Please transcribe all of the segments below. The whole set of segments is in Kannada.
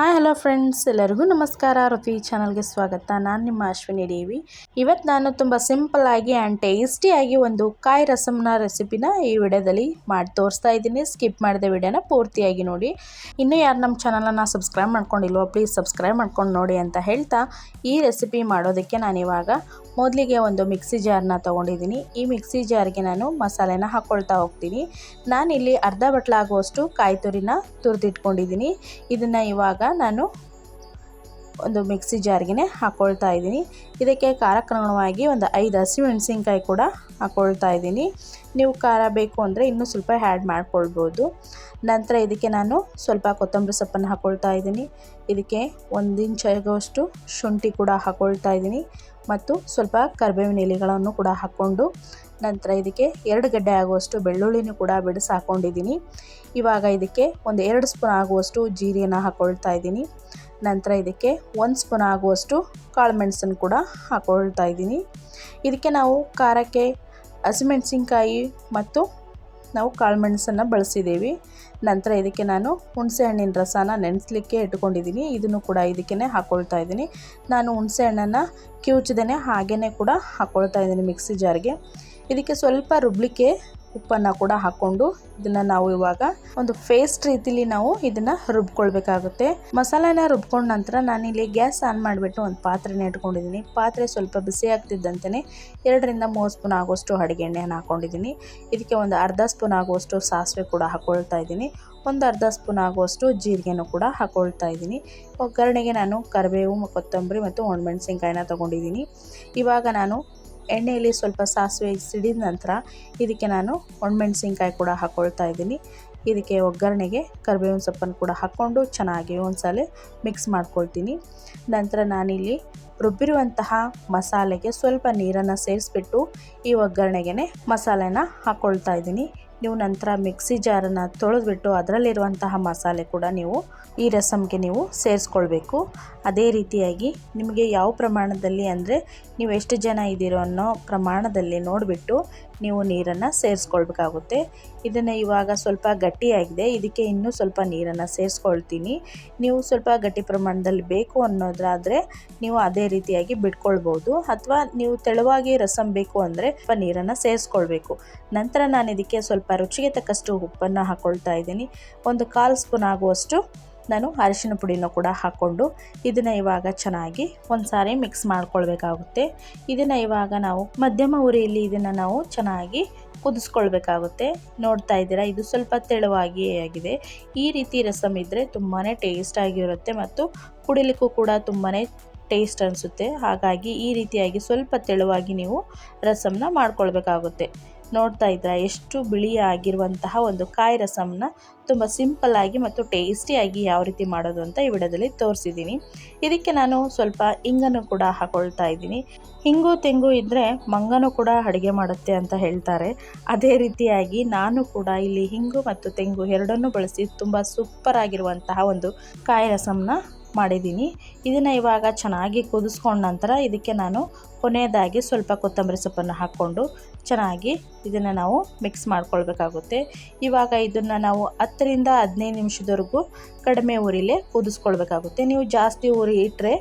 ಹಾಯ್, ಹಲೋ ಫ್ರೆಂಡ್ಸ್, ಎಲ್ಲರಿಗೂ ನಮಸ್ಕಾರ. ರಫಿ ಚಾನಲ್ಗೆ ಸ್ವಾಗತ. ನಾನು ನಿಮ್ಮ ಅಶ್ವಿನಿ ದೇವಿ. ಇವತ್ತು ನಾನು ತುಂಬ ಸಿಂಪಲ್ಲಾಗಿ ಆ್ಯಂಡ್ ಟೇಸ್ಟಿಯಾಗಿ ಒಂದು ಕಾಯಿ ರಸಮ್ನ ರೆಸಿಪಿನ ಈ ವಿಡಿಯೋದಲ್ಲಿ ಮಾಡಿ ತೋರಿಸ್ತಾ ಇದ್ದೀನಿ. ಸ್ಕಿಪ್ ಮಾಡಿದ ವಿಡಿಯೋನ ಪೂರ್ತಿಯಾಗಿ ನೋಡಿ. ಇನ್ನೂ ಯಾರು ನಮ್ಮ ಚಾನಲನ್ನು ಸಬ್ಸ್ಕ್ರೈಬ್ ಮಾಡ್ಕೊಂಡಿಲ್ವೋ ಪ್ಲೀಸ್ ಸಬ್ಸ್ಕ್ರೈಬ್ ಮಾಡ್ಕೊಂಡು ನೋಡಿ ಅಂತ ಹೇಳ್ತಾ ಈ ರೆಸಿಪಿ ಮಾಡೋದಕ್ಕೆ ನಾನಿವಾಗ ಮೊದಲಿಗೆ ಒಂದು ಮಿಕ್ಸಿ ಜಾರ್ನ ತೊಗೊಂಡಿದ್ದೀನಿ. ಈ ಮಿಕ್ಸಿ ಜಾರ್ಗೆ ನಾನು ಮಸಾಲೆನ ಹಾಕ್ಕೊಳ್ತಾ ಹೋಗ್ತೀನಿ. ನಾನಿಲ್ಲಿ ಅರ್ಧ ಬಟ್ಲಾಗುವಷ್ಟು ಕಾಯಿ ತುರಿನ ತುರಿದಿಟ್ಕೊಂಡಿದ್ದೀನಿ. ಇದನ್ನು ಇವಾಗ ನಾನು ಒಂದು ಮಿಕ್ಸಿ ಜಾರ್ಗೆ ಹಾಕ್ಕೊಳ್ತಾ ಇದ್ದೀನಿ. ಇದಕ್ಕೆ ಖಾರಕ್ರಮವಾಗಿ ಒಂದು ಐದು ಹಸಿಮೆಣಸಿನ್ಕಾಯಿ ಕೂಡ ಹಾಕ್ಕೊಳ್ತಾ ಇದ್ದೀನಿ. ನೀವು ಖಾರ ಬೇಕು ಅಂದರೆ ಇನ್ನೂ ಸ್ವಲ್ಪ ಹ್ಯಾಡ್ ಮಾಡ್ಕೊಳ್ಬೋದು. ನಂತರ ಇದಕ್ಕೆ ನಾನು ಸ್ವಲ್ಪ ಕೊತ್ತಂಬರಿ ಸೊಪ್ಪನ್ನು ಹಾಕ್ಕೊಳ್ತಾ ಇದ್ದೀನಿ. ಇದಕ್ಕೆ ಒಂದು ಇಂಚಾಗುವಷ್ಟು ಶುಂಠಿ ಕೂಡ ಹಾಕ್ಕೊಳ್ತಾ ಇದ್ದೀನಿ ಮತ್ತು ಸ್ವಲ್ಪ ಕರಿಬೇವಿನ ಎಲೆಗಳನ್ನು ಕೂಡ ಹಾಕ್ಕೊಂಡು ನಂತರ ಇದಕ್ಕೆ ಎರಡು ಗಡ್ಡೆ ಆಗುವಷ್ಟು ಬೆಳ್ಳುಳ್ಳಿನೂ ಕೂಡ ಬಿಡಿಸಿ ಹಾಕ್ಕೊಂಡಿದ್ದೀನಿ ಇವಾಗ ಇದಕ್ಕೆ ಒಂದು ಎರಡು ಸ್ಪೂನ್ ಆಗುವಷ್ಟು ಜೀರಿಗೆನ ಹಾಕ್ಕೊಳ್ತಾ ಇದ್ದೀನಿ. ನಂತರ ಇದಕ್ಕೆ ಒಂದು ಸ್ಪೂನ್ ಆಗುವಷ್ಟು ಕಾಳು ಮೆಣಸನ್ನು ಕೂಡ ಹಾಕ್ಕೊಳ್ತಾ ಇದ್ದೀನಿ. ಇದಕ್ಕೆ ನಾವು ಖಾರಕ್ಕೆ ಹಸಿಮೆಣಸಿನ್ಕಾಯಿ ಮತ್ತು ನಾವು ಕಾಳು ಮೆಣಸನ್ನು ಬಳಸಿದ್ದೀವಿ ನಂತರ ಇದಕ್ಕೆ ನಾನು ಹುಣಸೆ ಹಣ್ಣಿನ ರಸನ ನೆನೆಸಲಿಕ್ಕೆ ಇಟ್ಕೊಂಡಿದ್ದೀನಿ. ಇದನ್ನು ಕೂಡ ಇದಕ್ಕೆ ಹಾಕ್ಕೊಳ್ತಾ ಇದ್ದೀನಿ. ನಾನು ಹುಣಸೆ ಹಣ್ಣನ್ನು ಕಿವುಚದೇ ಹಾಗೇ ಕೂಡ ಹಾಕ್ಕೊಳ್ತಾ ಇದ್ದೀನಿ ಮಿಕ್ಸಿ ಜಾರ್ಗೆ. ಇದಕ್ಕೆ ಸ್ವಲ್ಪ ರುಬ್ಲಿಕ್ಕೆ ಉಪ್ಪನ್ನು ಕೂಡ ಹಾಕ್ಕೊಂಡು ಇದನ್ನು ನಾವು ಇವಾಗ ಒಂದು ಫೇಸ್ಟ್ ರೀತಿಲಿ ನಾವು ಇದನ್ನು ರುಬ್ಕೊಳ್ಬೇಕಾಗುತ್ತೆ. ಮಸಾಲೆನ ರುಬ್ಕೊಂಡ ನಂತರ ನಾನಿಲ್ಲಿ ಗ್ಯಾಸ್ ಆನ್ ಮಾಡಿಬಿಟ್ಟು ಒಂದು ಪಾತ್ರೆನ ಇಟ್ಕೊಂಡಿದ್ದೀನಿ. ಪಾತ್ರೆ ಸ್ವಲ್ಪ ಬಿಸಿ ಆಗ್ತಿದ್ದಂತೆಯೇ ಎರಡರಿಂದ ಮೂರು ಸ್ಪೂನ್ ಆಗುವಷ್ಟು ಅಡುಗೆ ಎಣ್ಣೆಯನ್ನು ಹಾಕ್ಕೊಂಡಿದ್ದೀನಿ. ಇದಕ್ಕೆ ಒಂದು ಅರ್ಧ ಸ್ಪೂನ್ ಆಗುವಷ್ಟು ಸಾಸಿವೆ ಕೂಡ ಹಾಕ್ಕೊಳ್ತಾ ಇದ್ದೀನಿ. ಒಂದು ಅರ್ಧ ಸ್ಪೂನ್ ಆಗುವಷ್ಟು ಜೀರಿಗೆನೂ ಕೂಡ ಹಾಕ್ಕೊಳ್ತಾ ಇದ್ದೀನಿ. ಒಗ್ಗರಣೆಗೆ ನಾನು ಕರಿಬೇವು, ಕೊತ್ತಂಬರಿ ಮತ್ತು ಒಣಮೆಣಸಿನ್ಕಾಯಿನ ತೊಗೊಂಡಿದ್ದೀನಿ. ಇವಾಗ ನಾನು ಎಣ್ಣೆಯಲ್ಲಿ ಸ್ವಲ್ಪ ಸಾಸಿವೆ ಸಿಡಿದ ನಂತರ ಇದಕ್ಕೆ ನಾನು ಒಣಮೆಣಸಿನ್ಕಾಯಿ ಕೂಡ ಹಾಕ್ಕೊಳ್ತಾ ಇದ್ದೀನಿ. ಇದಕ್ಕೆ ಒಗ್ಗರಣೆಗೆ ಕರಿಬೇವಿನ ಸೊಪ್ಪನ್ನು ಕೂಡ ಹಾಕ್ಕೊಂಡು ಚೆನ್ನಾಗಿ ಒಂದ್ಸಲ ಮಿಕ್ಸ್ ಮಾಡ್ಕೊಳ್ತೀನಿ. ನಂತರ ನಾನಿಲ್ಲಿ ರುಬ್ಬಿರುವಂತಹ ಮಸಾಲೆಗೆ ಸ್ವಲ್ಪ ನೀರನ್ನು ಸೇರಿಸ್ಬಿಟ್ಟು ಈ ಒಗ್ಗರಣೆಗೆ ಮಸಾಲೆನ ಹಾಕ್ಕೊಳ್ತಾ ಇದ್ದೀನಿ. ನೀವು ನಂತರ ಮಿಕ್ಸಿ ಜಾರನ್ನು ತೊಳೆದ್ಬಿಟ್ಟು ಅದರಲ್ಲಿರುವಂತಹ ಮಸಾಲೆ ಕೂಡ ನೀವು ಈ ರಸಮ್ಗೆ ನೀವು ಸೇರಿಸ್ಕೊಳ್ಬೇಕು. ಅದೇ ರೀತಿಯಾಗಿ ನಿಮಗೆ ಯಾವ ಪ್ರಮಾಣದಲ್ಲಿ ಅಂದರೆ ನೀವು ಎಷ್ಟು ಜನ ಇದ್ದೀರೋ ಅನ್ನೋ ಪ್ರಮಾಣದಲ್ಲಿ ನೋಡಿಬಿಟ್ಟು ನೀವು ನೀರನ್ನು ಸೇರಿಸ್ಕೊಳ್ಬೇಕಾಗುತ್ತೆ. ಇದನ್ನು ಇವಾಗ ಸ್ವಲ್ಪ ಗಟ್ಟಿಯಾಗಿದೆ. ಇದಕ್ಕೆ ಇನ್ನೂ ಸ್ವಲ್ಪ ನೀರನ್ನು ಸೇರಿಸ್ಕೊಳ್ತೀನಿ. ನೀವು ಸ್ವಲ್ಪ ಗಟ್ಟಿ ಪ್ರಮಾಣದಲ್ಲಿ ಬೇಕು ಅನ್ನೋದಾದರೆ ನೀವು ಅದೇ ರೀತಿಯಾಗಿ ಬಿಟ್ಕೊಳ್ಬೋದು. ಅಥವಾ ನೀವು ತೆಳುವಾಗಿ ರಸಂ ಬೇಕು ಅಂದರೆ ಸ್ವಲ್ಪ ನೀರನ್ನು ಸೇರಿಸ್ಕೊಳ್ಬೇಕು. ನಂತರ ನಾನು ಇದಕ್ಕೆ ಸ್ವಲ್ಪ ರುಚಿಗೆ ತಕ್ಕಷ್ಟು ಉಪ್ಪನ್ನು ಹಾಕ್ಕೊಳ್ತಾ ಇದ್ದೀನಿ. ಒಂದು ಕಾಲು ಸ್ಪೂನ್ ಆಗುವಷ್ಟು ನಾನು ಅರಿಶಿನ ಪುಡಿನೂ ಕೂಡ ಹಾಕ್ಕೊಂಡು ಇದನ್ನು ಇವಾಗ ಚೆನ್ನಾಗಿ ಒಂದು ಸಾರಿ ಮಿಕ್ಸ್ ಮಾಡ್ಕೊಳ್ಬೇಕಾಗುತ್ತೆ. ಇದನ್ನು ಇವಾಗ ನಾವು ಮಧ್ಯಮ ಉರಿಯಲ್ಲಿ ಇದನ್ನು ನಾವು ಚೆನ್ನಾಗಿ ಕುದಿಸ್ಕೊಳ್ಬೇಕಾಗುತ್ತೆ. ನೋಡ್ತಾ ಇದ್ದೀರಾ, ಇದು ಸ್ವಲ್ಪ ತೆಳುವಾಗಿ ಆಗಿದೆ. ಈ ರೀತಿ ರಸಮ್ ಇದ್ದರೆ ತುಂಬಾ ಟೇಸ್ಟ್ ಆಗಿರುತ್ತೆ ಮತ್ತು ಕುಡಿಲಿಕ್ಕೂ ಕೂಡ ತುಂಬಾ ಟೇಸ್ಟ್ ಅನಿಸುತ್ತೆ. ಹಾಗಾಗಿ ಈ ರೀತಿಯಾಗಿ ಸ್ವಲ್ಪ ತೆಳುವಾಗಿ ನೀವು ರಸಮ್ನ ಮಾಡ್ಕೊಳ್ಬೇಕಾಗುತ್ತೆ. ನೋಡ್ತಾ ಇದ್ದರೆ ಎಷ್ಟು ಬಿಳಿಯಾಗಿರುವಂತಹ ಒಂದು ಕಾಯಿ ರಸಮನ್ನ ತುಂಬ ಸಿಂಪಲ್ಲಾಗಿ ಮತ್ತು ಟೇಸ್ಟಿಯಾಗಿ ಯಾವ ರೀತಿ ಮಾಡೋದು ಅಂತ ಈ ವಿಡಿಯೋದಲ್ಲಿ ತೋರಿಸಿದ್ದೀನಿ. ಇದಕ್ಕೆ ನಾನು ಸ್ವಲ್ಪ ಹಿಂಗನ್ನು ಕೂಡ ಹಾಕೊಳ್ತಾ ಇದ್ದೀನಿ. ಹಿಂಗು ತೆಂಗು ಇದ್ದರೆ ಮಂಗನೂ ಕೂಡ ಅಡುಗೆ ಮಾಡುತ್ತೆ ಅಂತ ಹೇಳ್ತಾರೆ. ಅದೇ ರೀತಿಯಾಗಿ ನಾನು ಕೂಡ ಇಲ್ಲಿ ಹಿಂಗು ಮತ್ತು ತೆಂಗು ಎರಡನ್ನೂ ಬಳಸಿ ತುಂಬ ಸೂಪರ್ ಆಗಿರುವಂತಹ ಒಂದು ಕಾಯಿ ರಸಮ್ನ ಮಾಡಿದ್ದೀನಿ. ಇದನ್ನು ಇವಾಗ ಚೆನ್ನಾಗಿ ಕುದಿಸ್ಕೊಂಡ ನಂತರ ಇದಕ್ಕೆ ನಾನು ಕೊನೆಯದಾಗಿ ಸ್ವಲ್ಪ ಕೊತ್ತಂಬರಿ ಸೊಪ್ಪನ್ನು ಹಾಕ್ಕೊಂಡು ಚೆನ್ನಾಗಿ ಇದನ್ನು ನಾವು ಮಿಕ್ಸ್ ಮಾಡ್ಕೊಳ್ಬೇಕಾಗುತ್ತೆ. ಇವಾಗ ಇದನ್ನು ನಾವು ಹತ್ತರಿಂದ ಹದಿನೈದು ನಿಮಿಷದವರೆಗೂ ಕಡಿಮೆ ಉರಿಲೇ ಕುದಿಸ್ಕೊಳ್ಬೇಕಾಗುತ್ತೆ. ನೀವು ಜಾಸ್ತಿ ಉರಿ ಇಟ್ಟರೆ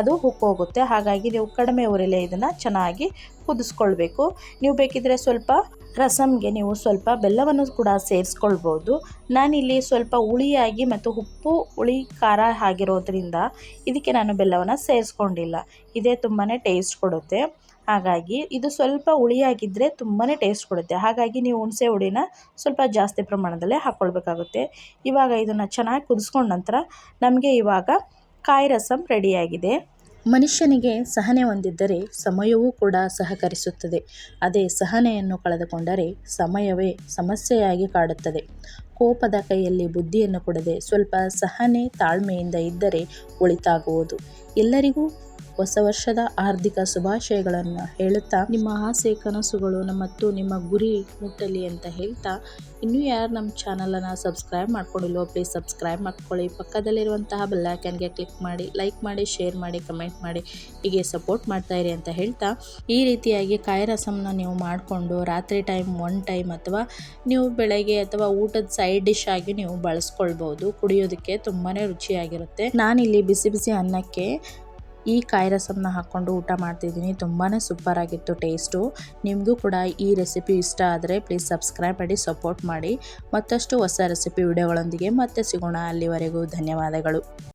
ಅದು ಉಕ್ಕೋಗುತ್ತೆ ಹಾಗಾಗಿ ನೀವು ಕಡಿಮೆ ಉರಿಲೇ ಇದನ್ನು ಚೆನ್ನಾಗಿ ಕುದಿಸ್ಕೊಳ್ಬೇಕು. ನೀವು ಬೇಕಿದ್ದರೆ ಸ್ವಲ್ಪ ರಸಮ್ಗೆ ನೀವು ಸ್ವಲ್ಪ ಬೆಲ್ಲವನ್ನು ಕೂಡ ಸೇರಿಸ್ಕೊಳ್ಬೋದು. ನಾನಿಲ್ಲಿ ಸ್ವಲ್ಪ ಹುಳಿಯಾಗಿ ಮತ್ತು ಉಪ್ಪು, ಹುಳಿ, ಖಾರ ಆಗಿರೋದ್ರಿಂದ ಇದಕ್ಕೆ ನಾನು ಬೆಲ್ಲವನ್ನು ಸೇರಿಸ್ಕೊಂಡಿಲ್ಲ. ಇದೇ ತುಂಬಾ ಟೇಸ್ಟ್ ಕೊಡುತ್ತೆ. ಹಾಗಾಗಿ ಇದು ಸ್ವಲ್ಪ ಹುಳಿಯಾಗಿದ್ದರೆ ತುಂಬಾ ಟೇಸ್ಟ್ ಕೊಡುತ್ತೆ. ಹಾಗಾಗಿ ನೀವು ಹುಣಸೆ ಹುಳಿನ ಸ್ವಲ್ಪ ಜಾಸ್ತಿ ಪ್ರಮಾಣದಲ್ಲೇ ಹಾಕ್ಕೊಳ್ಬೇಕಾಗುತ್ತೆ ಇವಾಗ ಇದನ್ನು ಚೆನ್ನಾಗಿ ಕುದಿಸ್ಕೊಂಡ ನಂತರ ನಮಗೆ ಇವಾಗ ಕಾಯಿ ರಸಮ್ ರೆಡಿಯಾಗಿದೆ ಮನುಷ್ಯನಿಗೆ ಸಹನೆ ಹೊಂದಿದ್ದರೆ ಸಮಯವೂ ಕೂಡ ಸಹಕರಿಸುತ್ತದೆ. ಅದೇ ಸಹನೆಯನ್ನು ಕಳೆದುಕೊಂಡರೆ ಸಮಯವೇ ಸಮಸ್ಯೆಯಾಗಿ ಕಾಡುತ್ತದೆ. ಕೋಪದ ಕೈಯಲ್ಲಿ ಬುದ್ಧಿಯನ್ನು ಕೊಡದೆ ಸ್ವಲ್ಪ ಸಹನೆ ತಾಳ್ಮೆಯಿಂದ ಇದ್ದರೆ ಒಳಿತಾಗುವುದು. ಎಲ್ಲರಿಗೂ ಹೊಸ ವರ್ಷದ ಆರ್ಥಿಕ ಶುಭಾಶಯಗಳನ್ನು ಹೇಳುತ್ತಾ, ನಿಮ್ಮ ಆಸೆ ಕನಸುಗಳು ಮತ್ತು ನಿಮ್ಮ ಗುರಿ ಮುಟ್ಟಲಿ ಅಂತ ಹೇಳ್ತಾ, ಇನ್ನೂ ಯಾರು ನಮ್ಮ ಚಾನಲನ್ನು ಸಬ್ಸ್ಕ್ರೈಬ್ ಮಾಡ್ಕೊಂಡಿಲ್ವೋ ಪ್ಲೀಸ್ ಸಬ್ಸ್ಕ್ರೈಬ್ ಮಾಡ್ಕೊಳ್ಳಿ. ಪಕ್ಕದಲ್ಲಿರುವಂತಹ ಬೆಲ್ಲೈಕನ್ಗೆ ಕ್ಲಿಕ್ ಮಾಡಿ, ಲೈಕ್ ಮಾಡಿ, ಶೇರ್ ಮಾಡಿ, ಕಮೆಂಟ್ ಮಾಡಿ, ಹೀಗೆ ಸಪೋರ್ಟ್ ಮಾಡ್ತಾ ಇರಿ ಅಂತ ಹೇಳ್ತಾ, ಈ ರೀತಿಯಾಗಿ ಕಾಯಿ ನೀವು ಮಾಡಿಕೊಂಡು ರಾತ್ರಿ ಟೈಮ್ ಒನ್ ಟೈಮ್ ಅಥವಾ ನೀವು ಬೆಳಗ್ಗೆ ಅಥವಾ ಊಟದ ಸೈಡ್ ಡಿಶ್ ಆಗಿ ನೀವು ಬಳಸ್ಕೊಳ್ಬೋದು. ಕುಡಿಯೋದಕ್ಕೆ ತುಂಬಾ ರುಚಿಯಾಗಿರುತ್ತೆ. ನಾನಿಲ್ಲಿ ಬಿಸಿ ಬಿಸಿ ಅನ್ನಕ್ಕೆ ಈ ಕಾಯಿ ರಸಮ್ನ ಹಾಕ್ಕೊಂಡು ಊಟ ಮಾಡ್ತಿದ್ದೀನಿ. ತುಂಬಾ ಸೂಪರ್ ಆಗಿತ್ತು ಟೇಸ್ಟು ನಿಮಗೂ ಕೂಡ ಈ ರೆಸಿಪಿ ಇಷ್ಟ ಆದರೆ ಪ್ಲೀಸ್ ಸಬ್ಸ್ಕ್ರೈಬ್ ಮಾಡಿ ಸಪೋರ್ಟ್ ಮಾಡಿ. ಮತ್ತಷ್ಟು ಹೊಸ ರೆಸಿಪಿ ವಿಡಿಯೋಗಳೊಂದಿಗೆ ಮತ್ತೆ ಸಿಗೋಣ. ಅಲ್ಲಿವರೆಗೂ ಧನ್ಯವಾದಗಳು.